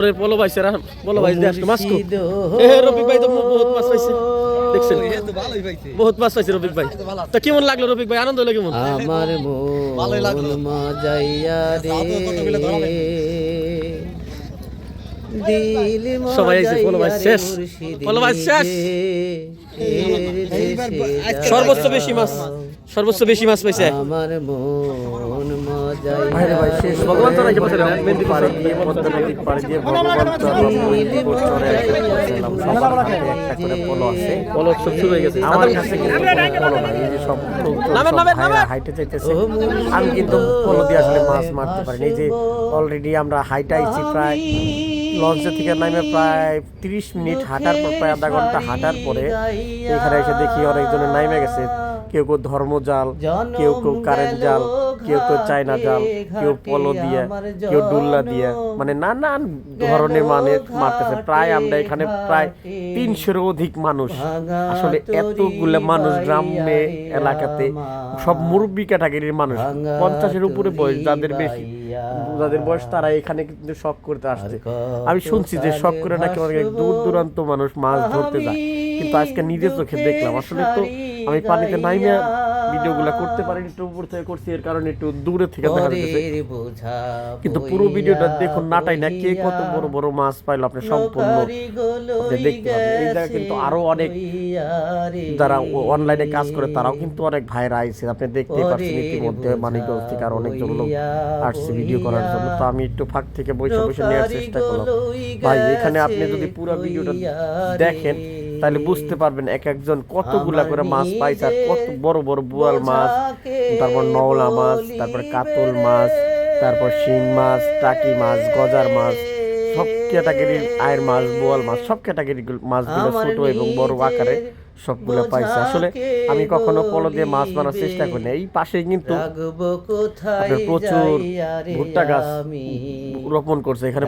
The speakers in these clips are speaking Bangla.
ওরে পলো ভাই সেরা পলো ভাই দিয়ে মাছ কো। এ রফিক ভাই তো বহুত মাছ পাইছে। দেখছেন? বহুত মাছ পাইছে রফিক ভাই। তো কেমন লাগল রফিক ভাই? আনন্দ হলো কেমন? আমার মজাইয়া রে। সবাই আইছে, পলো ভাই শেষ। পলো ভাই শেষ। সর্বোচ্চ বেশি মাছ। সর্বোচ্চ বেশি মাছ পাইছে। আমার মন মজাইয়া ভাই শেষ ভগবান তো নাকি বলছিলেন, মেহেন্দি পাড়ি দিয়ে পদ্মা নদীর পাড়ি দিয়ে ভগবান তো আমরা মহিদপুর চরে একসাথে পৌঁছালাম। সবার হাতে একটা করে পলো আছে পলো সব শুরু হয়ে গেছে আমার কাছে পলো নাই এই যে সব লোক তো নামেন, সব নামেন, ভাইরা নামেন। হাইটে চাইতেছে আমি কিন্তু পলো দিয়ে আসলে মাছ মারতে পারি এই যে অলরেডি আমরা হাইটে আইছি প্রায় লঞ্চে থেকে নামে প্রায় তিরিশ মিনিট হাঁটার পর প্রায় আধা ঘণ্টা হাঁটার পরে এখানে এসে দেখি অনেকজনের নামে গেছে কেউ কেউ ধর্মজাল কেউ কেউ কারেন্ট জাল কেউ কেউ চায়না জাল কেউ পলো দিয়ে কেউ ডুল্লা দিয়ে। মানে নানান ধরনের মানে মারতেছে। প্রায় আমরা এখানে প্রায় তিনশোর অধিক মানুষ। আসলে এতগুলো মানুষ গ্রামে এলাকাতে সব মুরব্বী ক্যাটাগরির মানুষ। পঞ্চাশের উপরে বয়স যাদের বেশি যাদের বয়স তারা এখানে কিন্তু শখ করতে আসছে। আমি শুনছি যে শখ করে নাকি অনেক দূর দূরান্ত মানুষ মাছ ধরতে যায়। কিন্তু আজকে নিজের চোখে দেখলাম আসলে তো আমি পানিতে নাইমে ভিডিওগুলো করতে পারিনি একটু উপর থেকে করছি এর কারণে একটু দূরে থেকে দেখা যাচ্ছে। কিন্তু পুরো ভিডিওটা দেখুন নাটাই না কে কত বড় বড় মাছ পাইলো আপনি সম্পূর্ণ। দেখতে পাবেন এই জায়গায় কিন্তু আরও অনেক যারা অনলাইনে কাজ করে তারাও কিন্তু অনেক ভাইরা আইছে আপনি দেখতেই পাচ্ছেন ইতিমধ্যে মানিকগঞ্জ থেকে আর অনেকজন লোক আসছে ভিডিও করার জন্য। তো আমি একটু ফাঁক থেকে বসে বসে নেওয়ার চেষ্টা করলাম। ভাই এখানে আপনি যদি পুরো ভিডিওটা দেখেন তাহলে বুঝতে পারবেন এক একজন কতগুলা করে মাছ পাইছে আর কত বড় বড় বোয়াল মাছ তারপর নওলা মাছ তারপর কাতল মাছ তারপর শিং মাছ টাকি মাছ গজার মাছ সব ক্যাটাগরির আয়ের মাছ বোয়াল মাছ সব ক্যাটাগরির মাছগুলো ছোট এবং বড় আকারে সবগুলো পাইছে। আসলে আমি কখনো পলো দিয়ে মাছ মারার চেষ্টা করিনি এই পাশে কিন্তু প্রচুর ভুট্টা গাছ রোপণ করছে এখানে।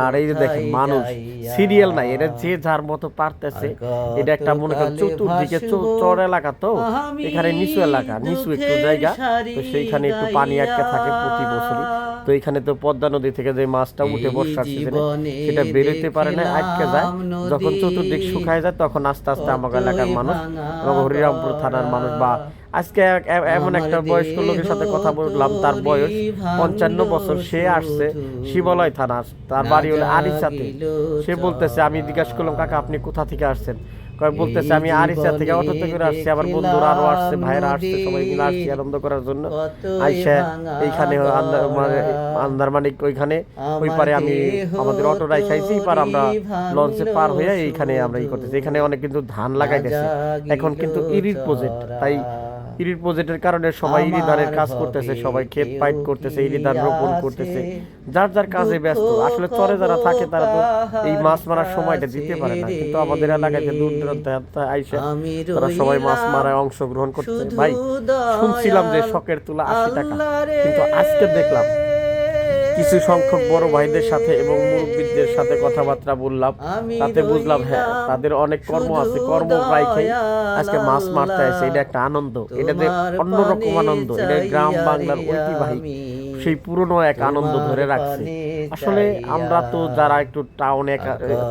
আর এই যে দেখেন মানুষ সিরিয়াল নাই এটা যে যার মতো পারতেছে এটা একটা মনে করেন চতুর্দিকে চর এলাকা তো এখানে নিচু এলাকা নিচু একটু জায়গা তো সেইখানে একটু পানি আটকে থাকে প্রতি বছরই। তো এখানে তো পদ্মা নদী থেকে যে মাছটা উঠে বর্ষার সিজনে সেটা বেরোতে পারে না আটকে যায়। যখন চতুর্দিক শুকায় যায় তখন আস্তে আস্তে আমাকে এলাকার মানুষ এবং হরিরামপুর থানার মানুষ বা আজকে এমন একটা বয়স্ক লোকের সাথে কথা বললাম তার বয়স পঞ্চান্ন বছর সে আসছে শিবালয় থানা তার বাড়ি হলো আরিচাতে। সে বলতেছে আমি জিজ্ঞাসা করলাম কাকা আপনি কোথা থেকে আসছেন? কয় বলতেছে আমি আরিচা থেকে অটোতে করে আসছি আবার বন্ধুরা আরও আসছে ভাইরা আসছে সবাই মিলে আসছি আনন্দ করার জন্য। আইসা এইখানে আন্দারমানিক আন্দার ওইখানে? ওই পারে আমি আমাদের অটো রাইখাইছি পার আমরা লঞ্চে পার হয়ে এইখানে আমরা ই করতেছি। এখানে অনেক কিন্তু ধান লাগাইতেছে। এখন কিন্তু ইরির প্রজেক্ট তাই ইরির প্রজেক্টের কারণে সবাই ইরি কাজ করতেছে সবাই ক্ষেত পাইট করতেছে ইরি ধান রোপণ করতেছে। যার যার কাজে ব্যস্ত। আসলে চরে যারা থাকে তারা তো এই মাছ মারার সময়টা দিতে পারে না। কিন্তু আমাদের এলাকায় যে দূর দূরান্ত আইসে তারা সবাই মাছ মারায় অংশগ্রহণ করতেছে। ভাই শুনছিলাম যে শখের তুলা আশি টাকা। কিন্তু আজকে দেখলাম কিছু সংখ্যক বড় ভাইদের সাথে এবং মুরব্বীদের সাথে কথাবার্তা বললাম। তাতে বুঝলাম হ্যাঁ তাদের অনেক কর্ম আছে কর্ম প্রায় খাই। আজকে মাছ মারতে আছে এটা একটা আনন্দ এটা যে অন্যরকম আনন্দ এটা গ্রাম বাংলার ঐতিহ্যবাহী সেই পুরনো এক আনন্দ ধরে রাখছে। আসলে আমরা তো যারা একটু টাউনে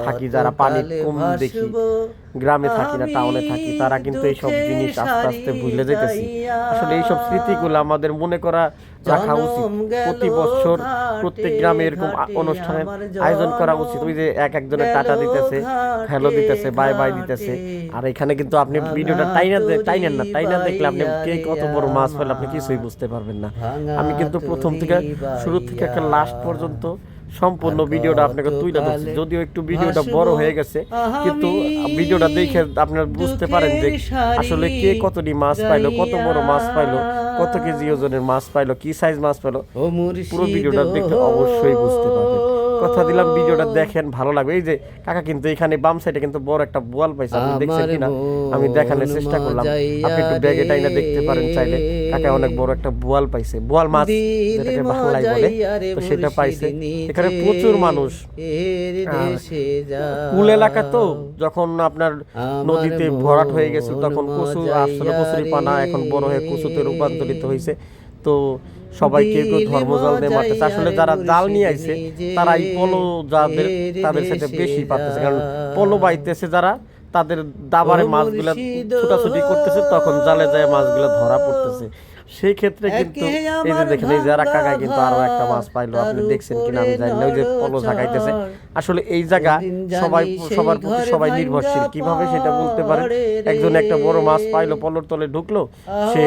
থাকি যারা পানি কম দেখি গ্রামে থাকি না টাউনে থাকি তারা কিন্তু এইসব জিনিস আস্তে আস্তে ভুলে যেতেছি আসলে এইসব স্মৃতিগুলো আমাদের মনে করা রাখা উচিত। প্রতি বছর প্রত্যেক গ্রামে এরকম অনুষ্ঠানের আয়োজন করা উচিত। ওই যে এক একজনের টাটা দিতেছে হ্যালো দিতেছে বাই বাই দিতেছে। আর এখানে কিন্তু আপনি ভিডিওটা টাইনা টাইনেন না টাইনা দেখলে আপনি কে কত বড় মাছ পেলে আপনি কিছুই বুঝতে পারবেন না। আমি কিন্তু প্রথম থেকে শুরু থেকে একটা লাস্ট পর্যন্ত সম্পূর্ণ ভিডিওটা আপনাকে তুলে ধরছি। যদিও একটু ভিডিওটা বড় হয়ে গেছে কিন্তু ভিডিওটা দেখে আপনারা বুঝতে পারেন যে আসলে কে কতটি মাছ পাইলো কত বড় মাছ পাইলো। কত কেজি ওজনের মাছ পাইলো কি সাইজ মাছ পাইলো পুরো ভিডিওটা দেখে অবশ্যই বুঝতে পারবেন কথা দিলাম ভিডিওটা দেখেন ভালো লাগবে। এই যে কাকা কিন্তু এখানে বাম সাইডে কিন্তু বড় একটা বোয়াল পাইছে আপনি দেখছেন কিনা? আমি দেখানোর চেষ্টা করলাম। আপনি একটু ব্যাগে টাইনা দেখতে পারেন চাইলে। কাকা অনেক বড় একটা বোয়াল পাইছে। বোয়াল মাছ যেটাকে বাংলায় বলে তো সেটা পাইছে। এখানে প্রচুর মানুষ। কুল এলাকা তো যখন আপনার নদীতে ভরাট হয়ে গেছিল তখন কচু আসলে কচুরি পানা এখন বড় হয়ে কচুতে রূপান্তরিত হয়েছে তো সবাইকে কেউ ধর্মজাল দিয়ে মারতেছে। আসলে যারা জাল নিয়ে আইছে তারাই এই পলো যাদের তাদের সাথে বেশি পাচ্ছে কারণ পলো বাইতেছে যারা তাদের দাবারে মাছগুলা ছুটাছুটি করতেছে তখন জালে যায় মাছগুলা ধরা পড়তেছে। সেই ক্ষেত্রে কিন্তু এই যে দেখেন এই যারা কাকা কিন্তু আরও একটা মাছ পাইলো আপনি দেখছেন কিনা আমি জানি না ওই যে পলো ঝাঁকাইতেছে আসলে এই জায়গা সবাই সবার প্রতি সবাই নির্ভরশীল। কীভাবে সেটা বলতে পারেন? একজন একটা বড় মাছ পাইলো পলোর তলে ঢুকলো সে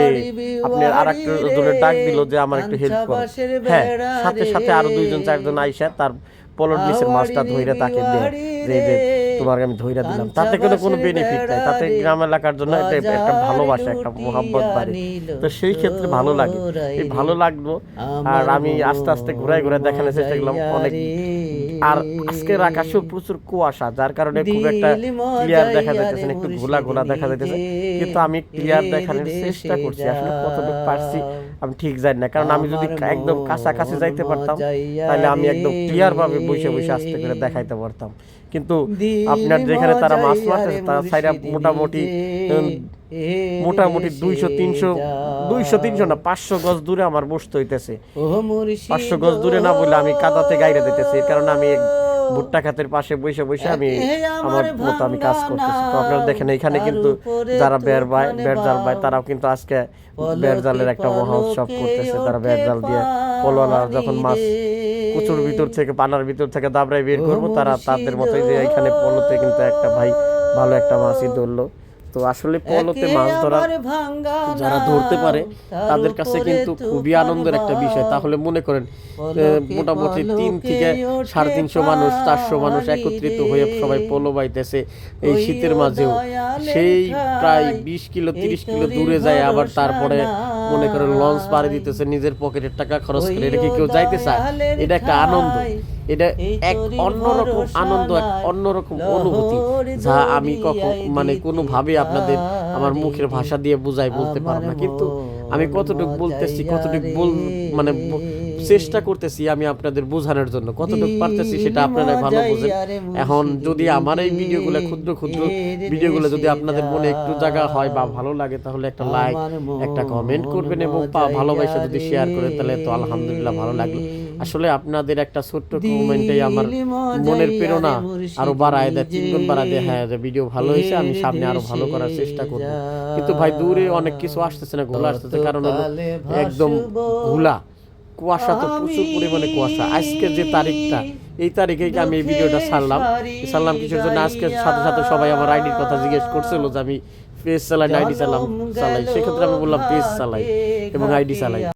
আপনি আর একটা জনের ডাক দিল যে আমার একটু হেল্প করো। হ্যাঁ সাথে সাথে আরও দুইজন চারজন আইসা তার নিচের মাছটা ধইরা তাকে দেয় যে তোমার আমি ধইরা দিলাম। তাতে কোনো কোনো বেনিফিট নাই। তাতে গ্রাম এলাকার জন্য এটা একটা ভালোবাসা একটা মোহাব্বত বাড়ে। তো সেই ক্ষেত্রে ভালো লাগে। এই ভালো লাগল। আর আমি আস্তে আস্তে ঘুরাই ঘুরাই দেখানোর চেষ্টা করলাম অনেক। আর আজকের আকাশেও প্রচুর কুয়াশা যার কারণে খুব একটা ক্লিয়ার দেখা যাইতেছে একটু ঘোলা ঘোলা দেখা যাইতেছে। কিন্তু আমি ক্লিয়ার দেখানোর চেষ্টা করছি আসলে কতটুকু পারছি। আমি ঠিক জানি না কারণ আমি যদি একদম কাছাকাছি যাইতে পারতাম তাহলে আমি একদম ক্লিয়ার ভাবে বসে বসে আস্তে করে দেখাইতে পারতাম। কিন্তু আপনার যেখানে তারা মাছ মারতেছে তারা সাইডা মোটামুটি মোটামুটি দুইশো তিনশো দুইশো তিনশো না পাঁচশো গজ দূরে আমার বসতে হইতেছে। পাঁচশো গজ দূরে না বলে আমি কাদাতে গাইরে দিতেছি কারণ আমি ভুট্টা খাতের পাশে বসে বসে আমি আমার মতো আমি কাজ করতেছি। তো আপনারা দেখেন এখানে কিন্তু যারা বের ভাই বের জাল ভাই তারাও কিন্তু আজকে বের জালের একটা মহা উৎসব করতেছে। তারা বের জাল দিয়ে পলোয়ালা যখন মাছ কুচুর ভিতর থেকে পানার ভিতর থেকে দাবড়ায় বের করব তারা তাদের মতোই যে এখানে পলোতে কিন্তু একটা ভাই ভালো একটা মাছই ধরলো। তো আসলে পলোতে মাছ ধরা যারা ধরতে পারে তাদের কাছে কিন্তু খুবই আনন্দের একটা বিষয়। তাহলে মনে করেন মোটামুটি তিন থেকে সাড়ে তিনশো মানুষ চারশো মানুষ একত্রিত হয়ে সবাই পলো বাইতেছে এই শীতের মাঝেও। সেই প্রায় বিশ কিলো তিরিশ কিলো দূরে যায় আবার তারপরে মনে করেন লঞ্চ পাড়ি দিতেছে নিজের পকেটের টাকা খরচ করে এটা কি কেউ যাইতে চায়? এটা একটা আনন্দ। এটা এক অন্যরকম আনন্দ এক অন্যরকম অনুভূতি যা আমি কখন মানে কোনোভাবে আপনাদের আমার মুখের ভাষা দিয়ে বুঝাই বলতে পারব না। কিন্তু আমি কতটুকু বলতেছি কতটুকু বল মানে চেষ্টা করতেছি আমি আপনাদের বোঝানোর জন্য। কতটুকু পারতেছি সেটা আপনারা ভালো বুঝেন। এখন যদি আমার এই ভিডিওগুলো ক্ষুদ্র ক্ষুদ্র ভিডিওগুলো যদি আপনাদের মনে একটু জায়গা হয় বা ভালো লাগে তাহলে একটা লাইক একটা কমেন্ট করবেন এবং ভালোবাসা যদি শেয়ার করে তাহলে তো আলহামদুলিল্লাহ ভালো লাগল। আসলে আপনাদের একটা ছোট্ট কমেন্টে আমার মনের প্রেরণা আরও বাড়ায় দেয় তিনগুণ বাড়ায় দেয়। হ্যাঁ ভিডিও ভালো হয়েছে আমি সামনে আরও ভালো করার চেষ্টা করব। কিন্তু ভাই দূরে অনেক কিছু আসতেছে না ঘোলা আসতেছে। কারণ একদম ঘোলা। কুয়াশা তো প্রচুর পরিমাণে কুয়াশা। আজকে যে তারিখটা এই তারিখে আমি এই ভিডিওটা ছাড়লাম? ছাড়লাম কিছুর জন্য? আজকে সাথে সাথে সবাই আমার আইডির কথা জিজ্ঞেস করছিল যে আমি পেজ চালাই আইডি চালাম চালাই। সেক্ষেত্রে আমি বললাম পেজ চালাই এবং আইডি চালাই।